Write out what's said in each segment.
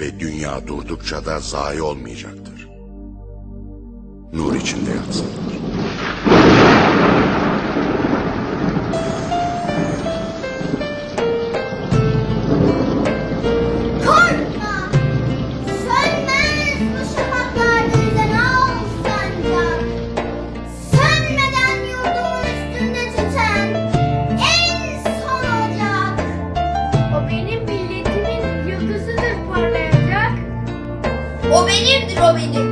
ve dünya durdukça da zayi olmayacaktır. Nur içinde yatsınlar. O benimdir o benim,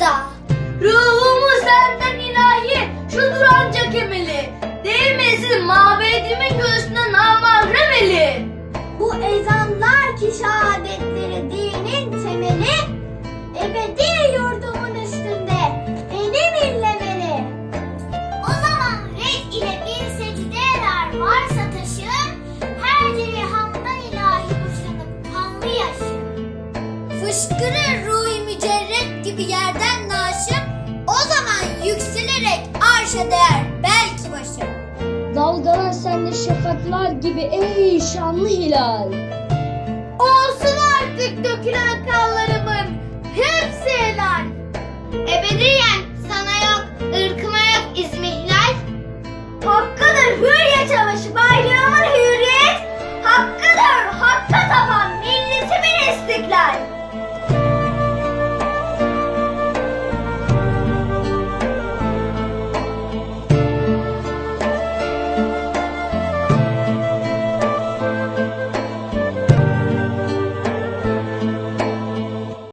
cüda. Ruhumu senden ilahi, şudur ancak emeli. Değmesin mabedimin göğsüne namahrem eli. Bu ezanlar ki şehadetleri dinin temeli, ebedi yurdumun üstünde benim illemeli. O zaman red ile bir secde eder varsa taşın, her cihamda ilahi kuşanıp kanlı yaşın. Fışkırır ruhi mücerret gibi yerden naşım, o zaman yükselerek arşa değer belki başım. Dalgalan sende şafaklar gibi ey şanlı hilal. Olsun artık dökülen kanlarımın